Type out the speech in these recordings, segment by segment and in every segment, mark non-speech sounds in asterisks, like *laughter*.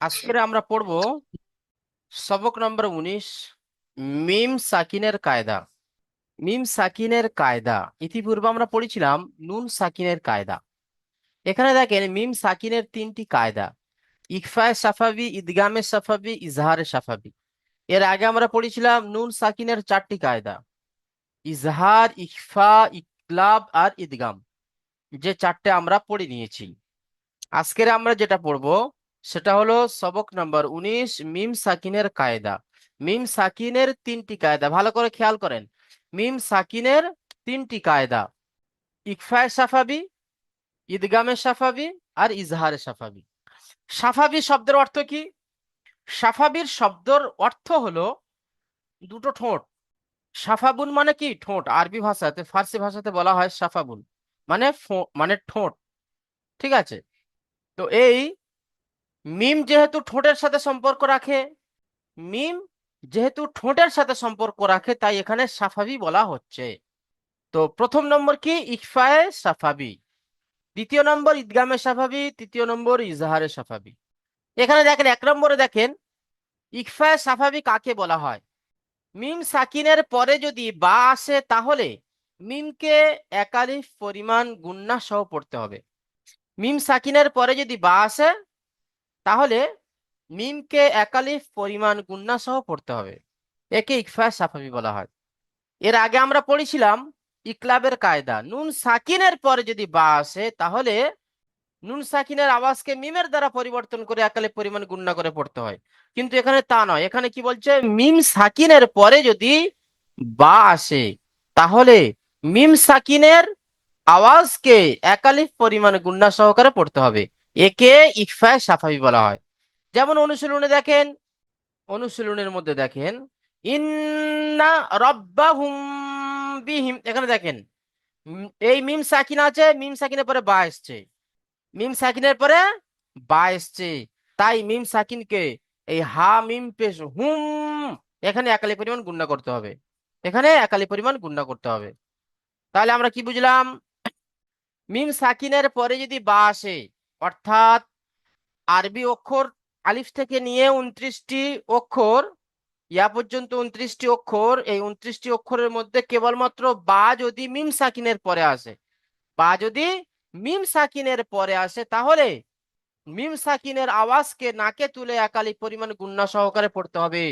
আজকের আমরা পড়ব সবক নম্বর উনিশ, মিম সাকিনের কায়দা। মিম সাকিনের কায়দা। ইতিপূর্বে আমরা পড়েছিলাম নুন সাকিনের কায়দা। এখানে দেখেন মিম সাকিনের তিনটি কায়দা। ইকফায়ে সাফাবি, ইদগামে সাফাবি, ইজহারে সাফাবি। এর আগে আমরা পড়েছিলাম নুন সাকিনের চারটি কায়দা। ইজহার, ইকফা, ইকলাব আর ইদগাম। যে চারটে আমরা পড়ে নিয়েছি। আজকের আমরা যেটা পড়ব সেটা হলো সবক নাম্বার উনিশ, মিম সাকিনের কায়দা। মিম সাকিনের তিনটি কায়দা, ভালো করে খেয়াল করেন। মিম সাকিনের তিনটি কায়দা, ইকফায়ে সাফাবি, ঈদগামে সাফাবি আর ইজহারে সাফাবি। সাফাবি শব্দের অর্থ কি? সাফাবির শব্দর অর্থ হলো দুটো ঠোঁট। সাফাবুন মানে কি? ঠোঁট। আরবি ভাষাতে, ফার্সি ভাষাতে বলা হয় সাফাবুন। মানে মানে ঠোঁট। ঠিক আছে? তো এই মিম যেহেতু ঠোঁটের সাথে সম্পর্ক রাখে, মিম যেহেতু ঠোঁটের সাথে সম্পর্ক রাখে, তাই এখানে সাফাবি বলা হচ্ছে। তো প্রথম নম্বর কি? ইকফায়ে সাফাবি। দ্বিতীয় নম্বর ইদগামে সাফাবি, তৃতীয় নম্বর ইজহারে সাফাবি। এখানে দেখেন, এক নম্বরে দেখেন, ইকফায়ে সাফাবি কাকে বলা হয়? মিম সাকিনের পরে যদি বা আসে, তাহলে মিমকে একালিফ পরিমাণ গুন্না সহ পড়তে হবে। মিম সাকিনের পরে যদি বা আসে তাহলে মিমকে একালিফ পরিমাণ গুন্না সহ পড়তে হবে। একে ইকফায়ে সাফাবি বলা হয়। এর আগে আমরা পড়েছিলাম ইকলাবের কায়দা। নুন সাকিনের পরে যদি বা আসে, তাহলে নুন সাকিনের আওয়াজকে মিমের দ্বারা পরিবর্তন করে একালে পরিমাণ গুন্না করে পড়তে হয়। কিন্তু এখানে তা নয়। এখানে কি বলছে? মিম সাকিনের পরে যদি বা আসে, তাহলে মিম সাকিনের আওয়াজকে একালিফ পরিমাণ গুণনা সহকারে পড়তে হবে। একে ইকফায়ে সাফাবি বলা হয়। যেমন অনুশীলনে দেখেন, অনুশীলনের মধ্যে দেখেন, ইন্না রব্বাহুম বিহিম, এখানে দেখেন এই মিম সাকিন আছে, মিম সাকিনের পরে বা এসছে। মিম সাকিনের পরে বা এসছে। তাই মিম সাকিনকে এই হা, মিম, পেশ, হুম, এখানে একালি পরিমাণ গুণনা করতে হবে। এখানে একালি পরিমাণ গুণনা করতে হবে। তাহলে আমরা কি বুঝলাম? মিম সাকিনের পরে যদি বা আসে অর্থাৎ আরবি অক্ষর আলিফ থেকে নিয়ে উনত্রিশটি অক্ষর, ইয়া পর্যন্ত উনত্রিশটি অক্ষর, এই উনত্রিশটি অক্ষরের মধ্যে কেবলমাত্র বা যদি মিম সাকিনের পরে আসে। বা যদি মিম সাকিনের পরে আসে, তাহলে মিম সাকিনের আওয়াজকে নাকে তুলে একালি পরিমাণ গুণনা সহকারে পড়তে হবে।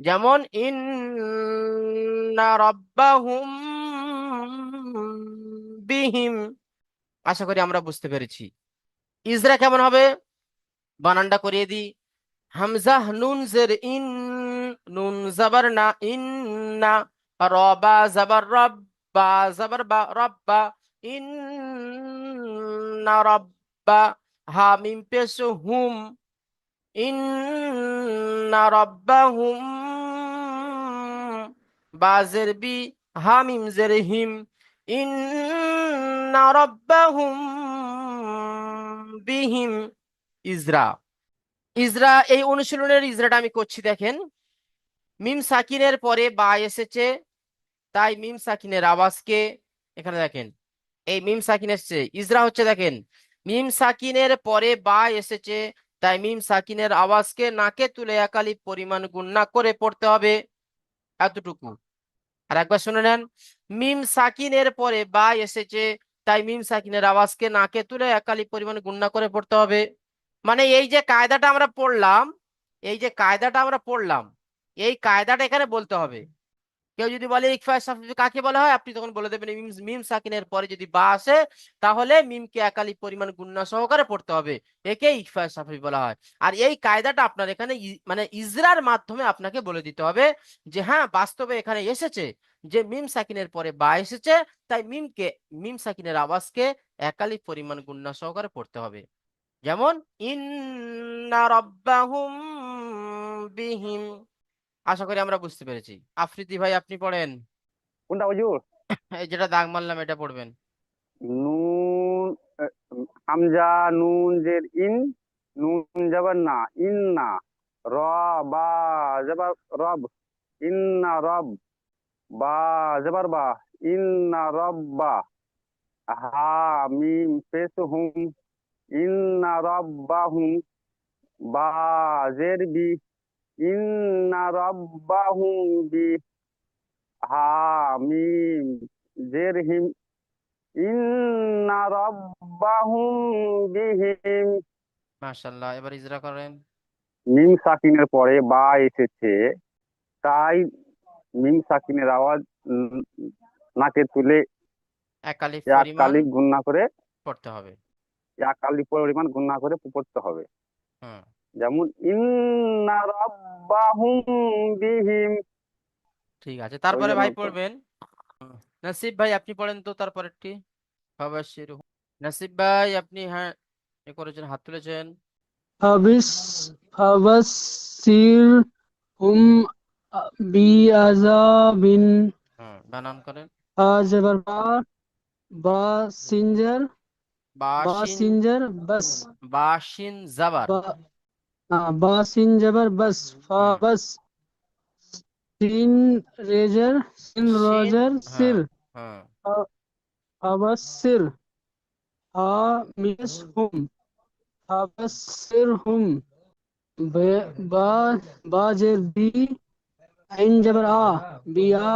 যেমন রাব্বাহুম বিহিম। আশা করি আমরা বুঝতে পেরেছি। ইজরা কেমন হবে? বানানটা করিয়ে দিই। হামজা নুন জের ইন, নুন জাবার না ইন না রবা জাবার রব্বা, জাবার বা রব্বা, ইন্না রব্বা হা মিম পেশ হুম, ইন্না রব্বাহুম বাজের বি হা মিম জের হিম ইন না রব্বা রব্বাহুম বিহিম ইজরা। ইজরা, এই অনুশীলনের ইজরাটা আমি করছি দেখেন। মিম সাকিনের পরে বা এসেছে, তাই মিম সাকিনের আওয়াজকে এখানে দেখেন। এই মিম সাকিন এসেছে, ইজরা হচ্ছে দেখেন। মিম সাকিনের পরে বা এসেছে, তাই মিম সাকিনের আওয়াজকে নাকে তুলে একালি পরিমাণ গুণনা করে পড়তে হবে। এতটুকু। আর একবার শুনে নেন। মিম সাকিনের পরে বা এসেছে তাই মিম সাকিনের আওয়াজকে নাকে তুলে একালি পরিমাণে গুণনা করে পড়তে হবে। মানে এই যে কায়দাটা আমরা পড়লাম, এই যে কায়দাটা আমরা পড়লাম, এই কায়দাটা এখানে বলতে হবে। কেউ যদি বলে ইকফা কাকে বলা হয়, আপনি তখন বলে দেবেন মিম সাকিনের পরে যদি বা আসে, তাহলে মিমকে একালি পরিমাণ গুণনা সহকারে পড়তে হবে। একে ইকফা সাফি বলা হয়। আর এই কায়দাটা আপনার এখানে মানে ইজরার মাধ্যমে আপনাকে বলে দিতে হবে যে হ্যাঁ বাস্তবে এখানে এসেছে যে, মিম সাকিনের পরে বা এসেছে, তাই মিমকে, মিম সাকিনের আওয়াজকে একালি পরিমাণ গুণনা সহকারে পড়তে হবে। যেমন, ইন্না রাব্বাহুম বিহিম আশা করি আমরা বুঝতে পেরেছি। আফ্রিদি ভাই আপনি পড়েন। কোনটা হুজুর? *laughs* এই যেটা দাগ মারলাম এটা পড়বেন। নুন হামজা নুন জের ইন নুন যাবার না ইন্না র বা যাবার রব। ইন্না রব। বা যাবার বা। ইন ইন্না রব্বা হা মিম পেশ হুম। ইন্না রব্বাহুম বা জের বি। ইন্না রব্বাহুম বি হা মিম জের হিম ইন্না রব্বাহুম বিহিম। মাশাল্লাহ এবার ইজরা করেন। মিম সাকিনের পরে বা এসেছে তাই মিম সাকিনের আওয়াজ নাকে তুলে এক আলিফ এক পরিমাণ গুণনা করে পড়তে হবে। এক পরিমাণ গুণনা করে পড়তে হবে। হুম। যেমন ইন্না রাব্বাহুম বিহিম। ঠিক আছে তারপরে ভাই পড়বেন। নাসিব ভাই আপনি পড়েন তো তারপরেরটি। ফাবাশির নাসিব ভাই আপনি হ্যাঁ এ করেছেন হাত তুলেছেন। ফাবিস ফাবাসির হুম বিআযাবিন হুম বানান করেন। বা সিনজার বা সিনজার বাস। বাশিন জাবার। हाँ, बासिन जबर बस हम्म, फा हम्म। बस। सिन रेजर सिन रोजर हाँ, सिर हवस हाँ। सिर हा मिस हुम। हम सिर हुम। बा बाजर बी इन जबर आ बिया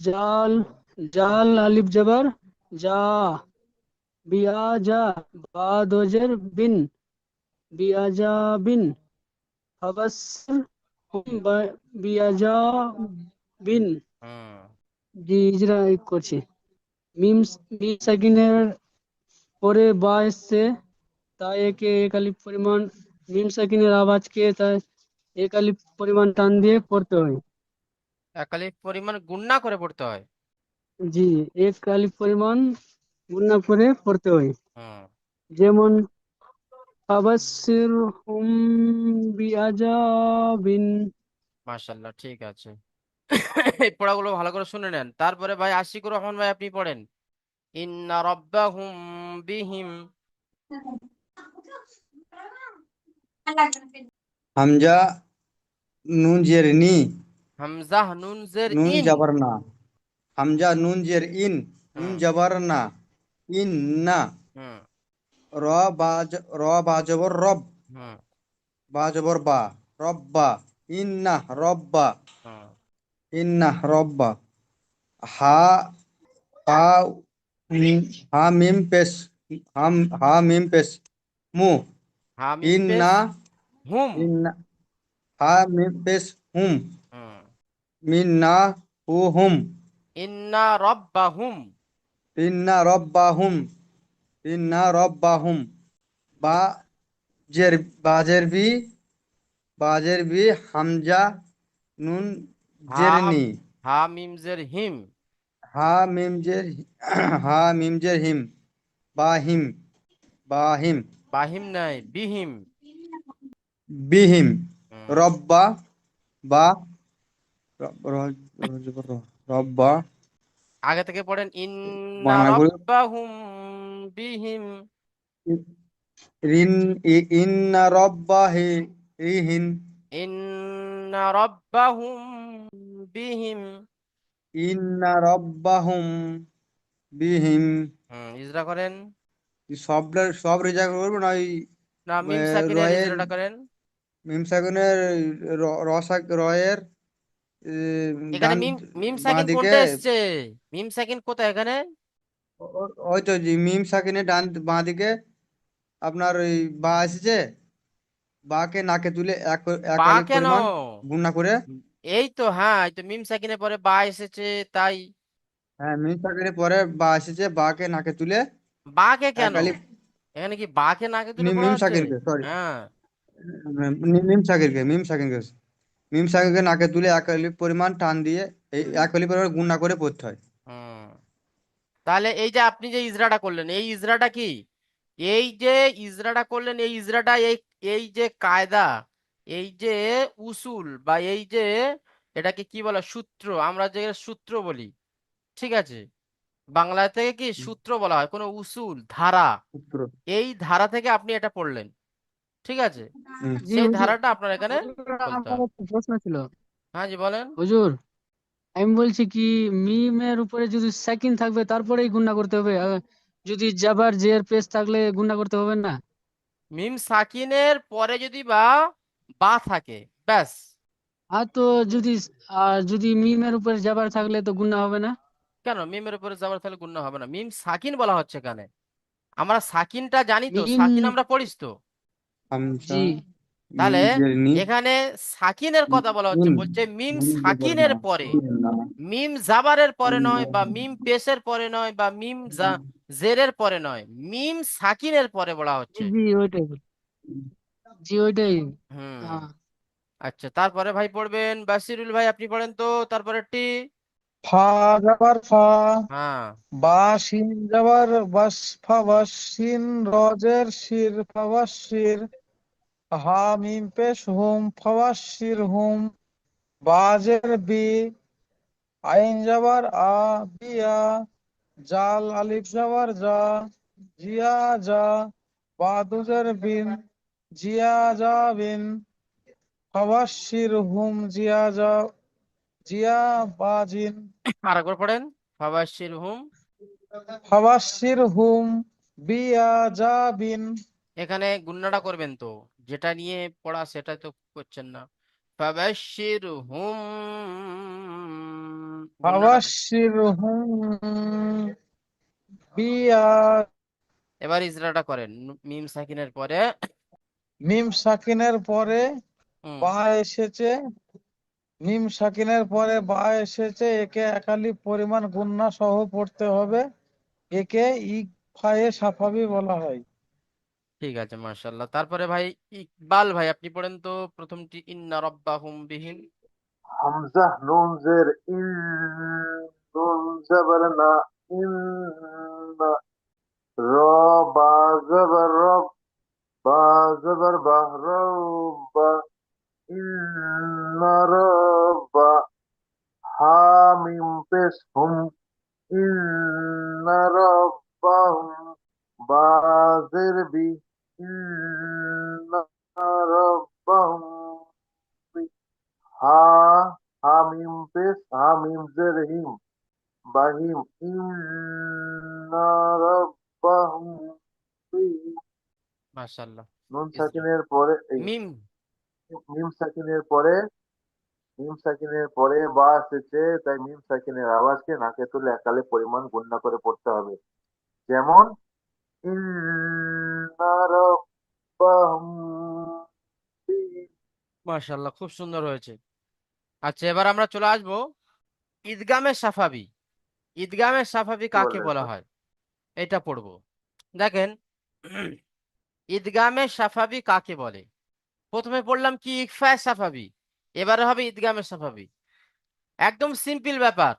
जाल जाल अलिफ जबर जा। बिया जा। बादोजर बिन। বিয়াজাবিন ফাবাসসির হুম বিয়াজাবিন হুম। জি ইজরা করছি। মিমস মিম সাকিনের পরে বা এসছে তাই একে একালি পরিমাণ মিম সাকিনের আওয়াজকে তাই একালি পরিমাণ টান দিয়ে পড়তে হয়। একালি পরিমাণ গুণনা করে পড়তে হয়। জি একালি পরিমাণ গুণনা করে পড়তে হয়। যেমন আবাসির হুম বিআযাবিন মাশাল্লাহ ঠিক আছে। এই পড়াগুলো ভালো করে শুনে নেন। তারপরে ভাই আশিকুর রহমান ভাই আপনি পড়েন। ইন্না রব্বাহুম বিহিম। হামজা নুন জের নি। হামজাহ নুন জের নুন ইন। জবর না। হামজা নুন জের ইন। নুন হুম জবর না। ইন না। র বা র বা জবর রব। হুম বা জবর বা রব্বা। ইন্না রব্বা। হুম ইন্না রব্বা। হা হা হা মিম পেশ হাম হা মিম পেশ মু। ইন্না। হুম। ইন্না। হা মিম পেশ হুম। হুম মিন্না হু হুম। ইন্না রব্বাহুম ইন্না রব্বাহুম ইন্না রব্বাহুম। বা জের বাজের বি বাজের বি হামজা নুন জের হাম নি। হামিম জের হিম। হা মিম জের *clears throat* হা মিম জের হিম। বা হিম বা হিম। বাহিম নাই বিহিম বিহিম রব্বা বা রব্বা। আগে থেকে পড়েন ইন্না করে রব্বাহুম বিহিম। রিন ই- ইন্না রব্বাহি রিহিন ইন্না রব্বাহুম বিহিম। ইন্না রব্বাহুম বিহিম। হুম ইজরা করেন। সবটা সব রেজাল্ট করব না ওই না মিম সাকিনের ইজরাটা করেন। মিম সাগুনের রসাক রয়ের এখানে মিম মিম সাকিন দিকে কোনটা এসছে? মিম সাকিন কোথায় এখানে? ওই তো মিম সাকিনের ডান বাঁ দিকে আপনার ওই বা এসেছে বাকে নাকে তুলে এক এক বা আলিফ কেন? পরিমাণ গুণনা করে। এই তো হ্যাঁ এই তো মিম সাকিনের পরে বা এসেছে তাই। হ্যাঁ মিম সাকিনের পরে বা এসেছে বাকে নাকে তুলে বাকে এক কেন? আলিফ এখানে কি বাকে নাকে তুলে মি- পড়া মিম হচ্ছে? সাকিরকে সরি হ্যাঁ। মিম সাকিরকে মিম সাকিরকে মিম সাকিরকে নাকে তুলে এক আলিফ পরিমাণ টান দিয়ে এই এক আলিফ পরিমাণ গুণনা করে পড়তে হয়। তাহলে এই যে আপনি যে ইজরাটা করলেন এই ইজরাটা কি? এই যে ইজরাটা করলেন এই ইজরাটা এই এই যে কায়দা এই যে উসুল বা এই যে এটাকে কি বলে সূত্র আমরা যে সূত্র বলি ঠিক আছে? বাংলা থেকে কি সূত্র বলা হয়? কোনো উসুল ধারা এই ধারা থেকে আপনি এটা পড়লেন ঠিক আছে। সেই ধারাটা আপনার এখানে প্রশ্ন ছিল। হ্যাঁ জি বলেন। হুজুর আমি বলছি কি মিমের উপরে যদি সাকিন থাকবে তারপরেই গুণনা করতে হবে। যদি জাবার জের পেশ থাকলে গুণনা করতে হবে না। মিম সাকিনের পরে যদি বা বা থাকে ব্যাস। আর তো যদি আর যদি মিমের উপরে যাবার থাকলে তো গুণা হবে না। কেন? মিমের উপরে যাবার তাহলে গুণ হবে না। মিম সাকিন বলা হচ্ছে এখানে। আমরা সাকিনটা জানি তো মিম সাকিন আমরা পড়িস তো। হামজা জি। তাহলে এখানে সাকিনের কথা বলা হচ্ছে। বলছে মিম সাকিনের পরে। মিম জাবারের পরে নয় বা মিম পেশের পরে নয় বা মিম জেরের পরে নয় মিম সাকিনের পরে বলা হচ্ছে। জি ওইটাই জি ওইটাই। হুম। হ্যাঁ। আচ্ছা তারপরে ভাই পড়বেন বাসিরুল ভাই আপনি পড়েন তো তারপরেরটি ফা যাবার ফা হ্যাঁ। বা শিন যাবার বাস ফা বাস শিন রজের শির ফাওয়াস শির। হা মিম পেশ হুম ফাওয়াস হুম বাজের বি আইন যাবার আ বিয়া জাল আলিফ যাবার যা জিয়া যা বাদুজের বিন জিয়া যা বিন ফাওয়াস হুম জিয়া যা জিয়া বাজিন আর একবার পড়েন ফাবাশির হুম ফাওয়াসির হুম বিয়া জাবিন এখানে গুন্নাটা করবেন তো। যেটা নিয়ে পড়া সেটা তো করছেন না। এবার ইজরাটা করেন মিম সাকিনের পরে। মিম সাকিনের পরে বা এসেছে মিম সাকিনের পরে বা এসেছে একে একালি পরিমাণ গুণনা সহ পড়তে হবে একে ইকফায়ে সাফাবি বলা হয়। ঠিক আছে, মাশাআল্লাহ। তারপরে ভাই ইকবাল ভাই, আপনি পড়েন তো প্রথমটি, ইন্না রাব্বাহুম বিহিম। হামজা নুন জের ইন, নুন জবর না ইন র, বা জবর রব, বা জবর বা রব্বা। ইন্না রব্বা হা মিম পেশ হুম। ইন্না রব্বাহুম বা জের রাব্বাহুম মাশাআল্লাহ। নুন সাকিনের পরে মিম। মিম সাকিনের পরে মিম সাকিনের পরে বা এসেছে তাই মিম সাকিনের আওয়াজকে নাকে তুলে একালে পরিমাণ গণ্য করে পড়তে হবে। যেমন। মাশাআল্লাহ খুব সুন্দর হয়েছে। আচ্ছা এবার আমরা চলে আসব ঈদগামে সাফাবি। ঈদগামে সাফাবি কাকে বলা হয়? এটা পড়ব। দেখেন ঈদগামে সাফাবি কাকে বলে? প্রথমে পড়লাম কি ইকফায়ে সাফাবি এবারে হবে ঈদগামে সাফাবি একদম সিম্পল ব্যাপার।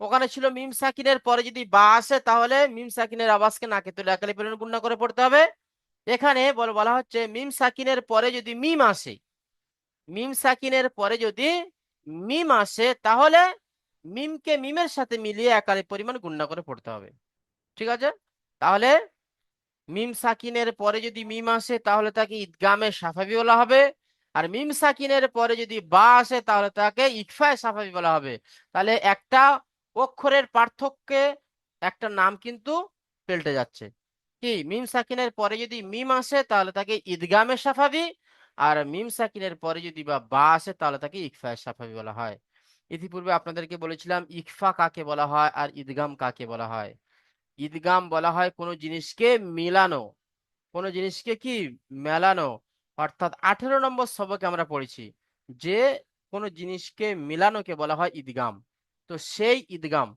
ওখানে ছিল মিম সাকিনের পরে যদি বা আসে তাহলে মিম সাকিনের আওয়াজকে নাকে তুলে একালি পরিমাণ গুণনা করে পড়তে হবে। এখানে বল বলা হচ্ছে মিম সাকিনের পরে যদি মিম আসে মিম সাকিনের পরে যদি মিম আসে তাহলে মিমকে মিমের সাথে মিলিয়ে একালি পরিমাণ গুণনা করে পড়তে হবে। ঠিক আছে? তাহলে মিম সাকিনের পরে যদি মিম আসে, তাহলে তাকে ঈদগামে সাফাবি বলা হবে। আর মিম সাকিনের পরে যদি বা আসে, তাহলে তাকে ইকফায়ে সাফাবি বলা হবে। তাহলে একটা অক্ষরের পার্থক্যে একটা নাম কিন্তু পাল্টে যাচ্ছে। কি? মিম সাকিনের পরে যদি মিম আসে, তাহলে তাকে ঈদগামে সাফাবি। আর মিম সাকিনের পরে যদি বা বা আসে, তাহলে তাকে ইকফায়ে সাফাবি বলা হয়। ইতিপূর্বে আপনাদেরকে বলেছিলাম, ইকফা কাকে বলা হয় আর ঈদগাম কাকে বলা হয়? ঈদগাম বলা হয় কোনো জিনিসকে মিলানো। কোনো জিনিসকে কি? মেলানো। অর্থাৎ আঠেরো নম্বর সবকে আমরা পড়েছি। যে কোনো জিনিসকে মিলানোকে বলা হয় ঈদগাম। তো সেই ঈদগাম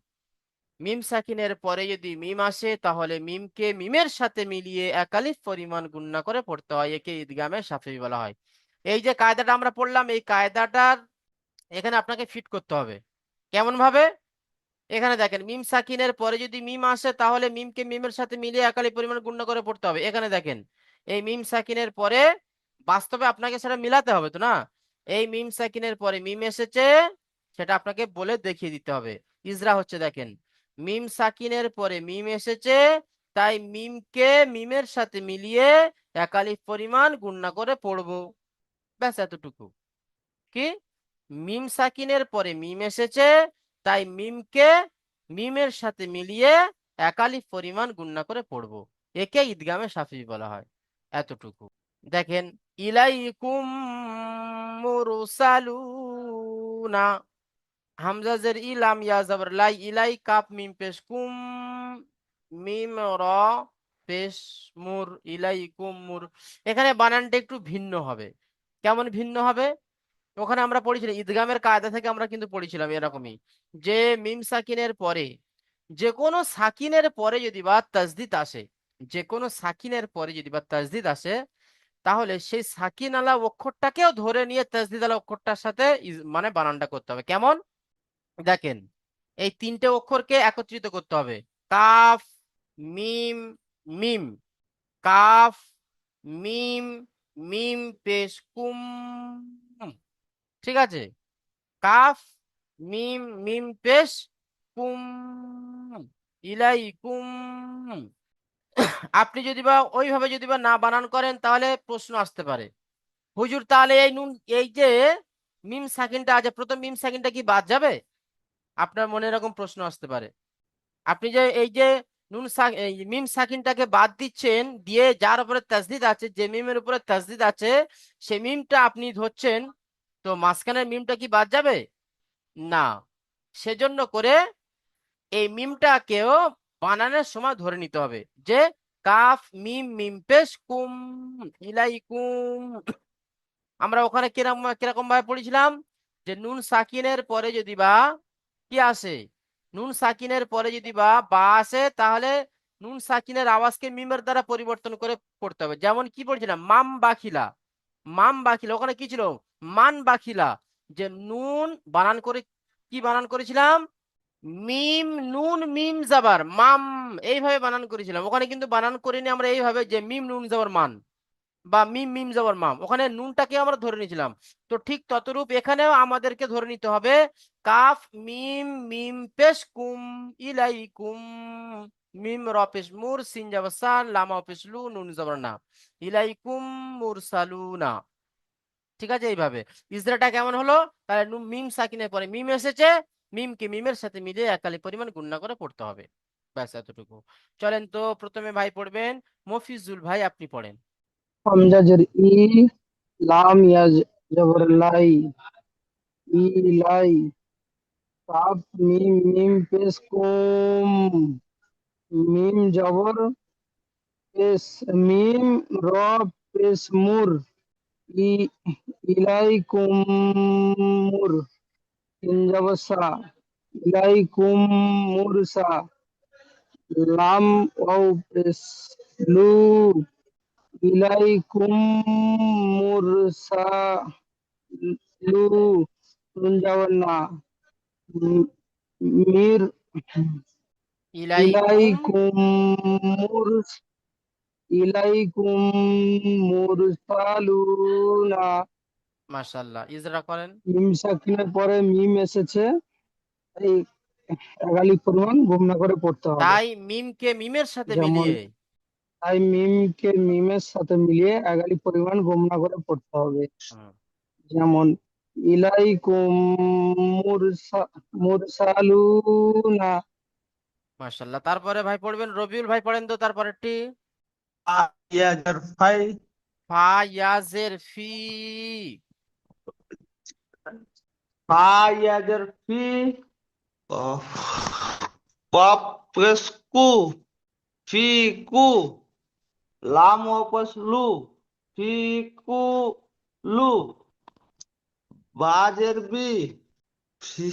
মিম সাকিনের পরে যদি মিম আসে, তাহলে মিমকে মিমের সাথে মিলিয়ে একালিফ পরিমাণ গুণনা করে পড়তে হয়। একে ঈদগামে সাফি বলা হয়। এই যে কায়দাটা আমরা পড়লাম, এই কায়দাটার এখানে আপনাকে ফিট করতে হবে। কেমন ভাবে? এখানে দেখেন, মিম সাকিনের পরে যদি মিম আসে, তাহলে মিমকে মিমের সাথে মিলিয়ে একালি পরিমাণ গুণ করে পড়তে হবে। এখানে দেখেন, এই মিম সাকিনের পরে বাস্তবে আপনাকে সেটা মিলাতে হবে তো না? এই মিম সাকিনের পরে মিম এসেছে, সেটা আপনাকে বলে দেখিয়ে দিতে হবে। ইজরা হচ্ছে দেখেন, মিম সাকিনের পরে মিম এসেছে, তাই মিমকে মিমের সাথে মিলিয়ে একালিফ পরিমাণ গুণনা করে পড়ব। ব্যাস এতটুকু। কি? মিম সাকিনের পরে মিম এসেছে, তাই মিমকে মিমের সাথে মিলিয়ে একালিফ পরিমাণ গুণনা করে পড়ব। একে ঈদগামে সাফি বলা হয়। এতটুকু। দেখেন, ইলাইকুম মুরসালুনা। হামজা জের ইলাম লাই ইলাই কাপ মিম মিম র পেশ মুর মুর। এখানে বানানটা একটু ভিন্ন হবে। কেমন ভিন্ন হবে? ওখানে আমরা পড়েছিলাম, ঈদগামের কায়দা থেকে আমরা কিন্তু পড়েছিলাম এরকমই। যে মিম সাকিনের পরে, যে কোনো সাকিনের পরে যদি বা তাজদিদ আসে, যে কোনো সাকিনের পরে যদি বা তাজদিদ আসে, তাহলে সেই সাকিন আলা অক্ষরটাকেও ধরে নিয়ে তাজদিদ আলা অক্ষরটার সাথে মানে বানানটা করতে হবে। কেমন? দেখেন, এই তিনটে অক্ষরকে একত্রিত করতে হবে। কাফ, মিম মিম। কাফ, মিম মিম, পেশ, কুম। ঠিক আছে? কাফ, মিম মিম পেশ, কুম, ইলাইকুম। আপনি যদি বা ওইভাবে যদি বা না বানান করেন, তাহলে প্রশ্ন আসতে পারে। হুজুর, তাহলে এই নুন, এই যে মিম সাকিনটা আছে, প্রথম মিম সাকিনটা কি বাদ যাবে? আপনার মনে এরকম প্রশ্ন আসতে পারে। আপনি যে এই যে নুন মিম সাকিনটাকে বাদ দিচ্ছেন, দিয়ে যার উপরে তাসদিদ আছে, যে মিমের উপরে তাসদিদ আছে, সে মিমটা আপনি ধরছেন তো মাঝখানের মিমটা কি বাদ যাবে? না। সেজন্য করে এই মিমটাকেও বানানোর সময় ধরে নিতে হবে যে কাফ, মিম মিম পেশ কুম। ইলাইকুম আমরা ওখানে কীরকম কীরকম ভাবে পড়েছিলাম? যে নুন সাকিনের পরে যদি বা, কি আসে? নুন সাকিনের পরে যদি বা বা আসে, তাহলে নুন সাকিনের আওয়াজকে মিমের দ্বারা পরিবর্তন করে পড়তে হবে। যেমন কি পড়ছিলাম? মাম বাখিলা। মাম বাখিলা, ওখানে কি ছিল? মান বাখিলা যে নুন বানান করে কি বানান করেছিলাম? মিম, নুন, মিম, জাবার, মাম, এইভাবে বানান করেছিলাম। ওখানে কিন্তু বানান করিনি আমরা এইভাবে যে মিম, নুন, জাবার, মান বা মিম মিম, জাবার, মাম। ওখানে নুনটাকে আমরা ধরে নিয়েছিলাম। তো ঠিক ততরূপ এখানেও আমাদেরকে ধরে নিতে হবে, কাফ, মিম মিম, পেশ, কুম ইলাইকুম মিম, র মুর, সিন, জাবার, সান, লামা, পেশ, লু, নুন, জাবার, না। ইলাইকুম মুরসালুনা ঠিক আছে এইভাবে। ইজরাটা কেমন হলো? তাহলে মিম সাকিনের পরে। মিম এসেছে। মিমকে মিমের সাথে মিলে একালি পরিমাণ গুণনা করে পড়তে হবে। ব্যাস এতটুকু। চলেন তো প্রথমে ভাই পড়বেন। মফিজুল ভাই, আপনি পড়েন। হামজা জের ই, লাম ইয়া জবর, লাই। ই, লাই। কাফ, মিম মিম পেশ কুম। মিম, জবর পেশ মিম র পেশ মুর। ই ইলাইকুম মুর তিন জবর সা ইলাইকুম মুরসা লাম ওয়াও পেশ লু ইলাইকুম মুরসালু নুন যাওয়ার না মি- মির ইলাইকুম ইলাইকুম মুরস ইলাইকুম মুরসালুনা। মাশাআল্লাহ। ইজরা করেন। মিম সাকিনের পরে মিম এসেছে। এই পরিমাণ গুমনা করে পড়তে হবে। তাই মিমকে মিমের সাথে যেমন মিলিয়ে। তাই মিমকে মিমের সাথে মিলিয়ে পরিমাণ গুমনা করে পড়তে হবে। যেমন ইলাইকুম মুরসা মুরসালুনা। মাশাআল্লাহ। তারপরে ভাই পড়বেন রবিউল ভাই পড়েন তো তারপরেরটি? ইয়া জের ফাই ফা ইয়াজের ফি ফা ফি কফ পেশ কু ফি কু লাম ওয়াপস লু ফি কু লু বাজের বি ফি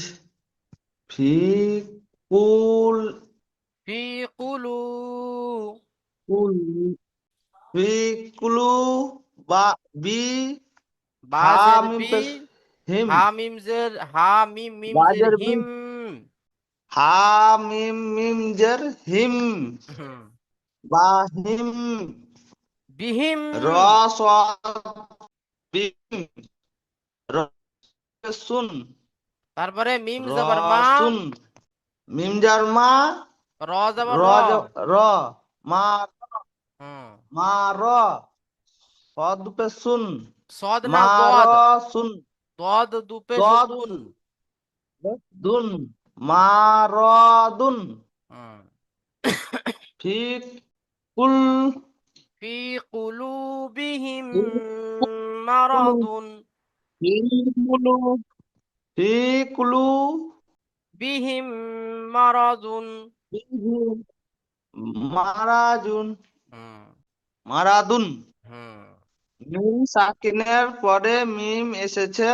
ফি কুল ফি কুলু কুল ফি বা বি হা মিম পেশ হিম। হা মিম জের হা মিম মিম জের হিম। হা মিম মিম জের হিম। বা হিম। বিহিম। র সাদ বিম র সুন। তারপরে মিম জবর মা। সুন। মিম মা। র জবর র। র মা হুম। মা সদ পে সুন। সদ না দদ? সুন। দদ দুপে দুন। দুন। হুম ফি কুল ফি কুলুবিহিম মারাদুন ফি কুলু ফি কুলু বিহিম মারাদুন মারাজুন। হুম মারাদুন। মিম সাকিনের পরে মিম এসেছে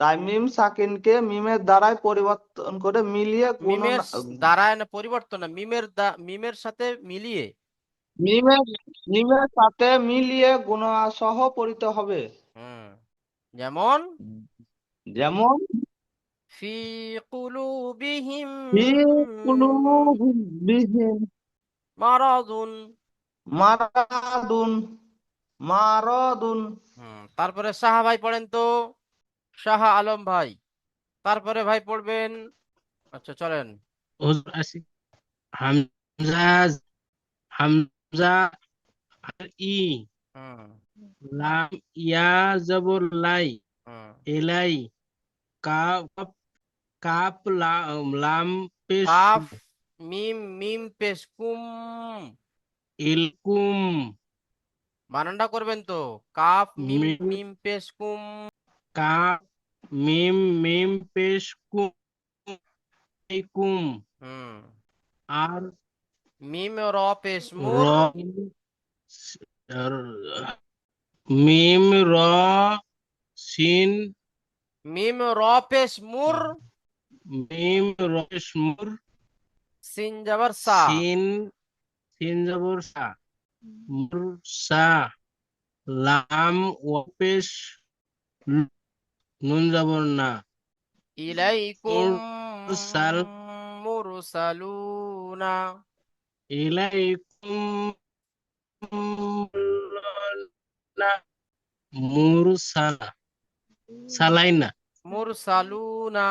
তাই মিম সাকিনকে মিমের দ্বারাই পরিবর্তন করে মিলিয়ে মিমের দ্বারায় না পরিবর্তন না মিমের মিমের সাথে মিলিয়ে। মিমের মিমের সাথে মিলিয়ে গুণা সহ পড়িতে হবে যেমন? যেমন? ফি কুলুবিহিম ফি কুলুবিহিম। মারাদুন। মারাদুন মারাদুন। তারপরে সাহা ভাই পড়েন তো। শাহ আলম ভাই। তারপরে ভাই পড়বেন আচ্ছা চলেন। হামজা হামজা ই লাম ইয়া জবর লাই এলাই কাপ কাপ লাম লাম পেশ কাফ মিম মিম পেশ কুম। ইলকুম বানানটা করবেন তো। কাফ মিম মিম- মিম পেশ কুম। কাপ মিম মিম পেশ কুম ইকুম হুম। আর মিম র পেশ র মুর র- মিম র সিন। মিম র পেশ মুর। মিম রস মুর। সিন যাবার সা। সিন সিন জবর সা। মুর সা। লাম ওয়াপেশ। নুন জবর না। ইলাইকুম মুরসাল। মুরসালুনা। ইলাইকুম না মুরসালা। সালাইনা। মুরসালুনা।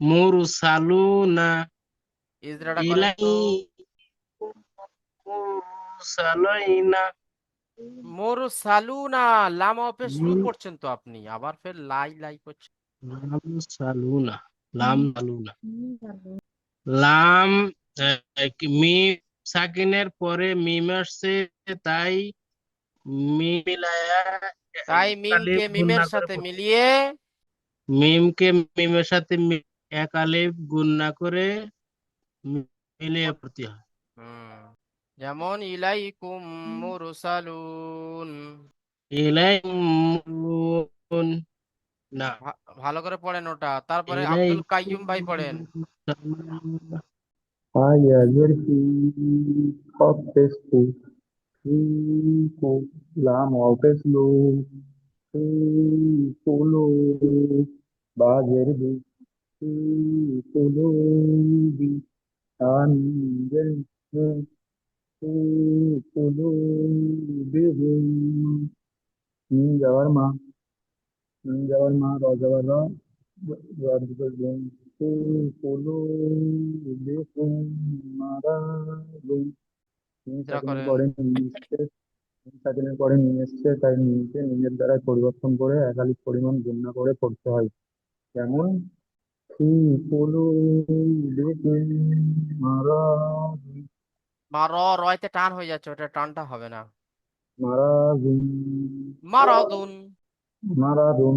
মুরসালুনা। ইজরাটা ইলাই মুরসালাইনা মুরসালুনা লাম শুরু করছেন তো আপনি আবার ফের লাই লাই করছেন। লাম সালুনা লাম সালুনা লাম আহ, মিম সাকিনের পরে মিম আসছে তাই মিম মিলায়া তাই মিমকে মিমের সাথে মিলিয়ে মিমকে মিমের সাথে এক আলিফ গুণনা করে মি- মিলিয়ে পড়তে হয়। হুম, যেমন ইলাইকুম মুরসালুন ইলাইকুম না ভালো করে পড়েন ওটা তারপরে আব্দুল কাইয়ুম ভাই পড়েন আয়া লাম বা পরে মিম এসছে তাই মিমকে মিমের দ্বারা পরিবর্তন করে একালিক পরিমাণ গুণনা করে পড়তে হয় যেমন মারাদুন মা র রয়তে টান হয়ে যাচ্ছে ওটা টানটা হবে না। মারাদুন মারা দুন।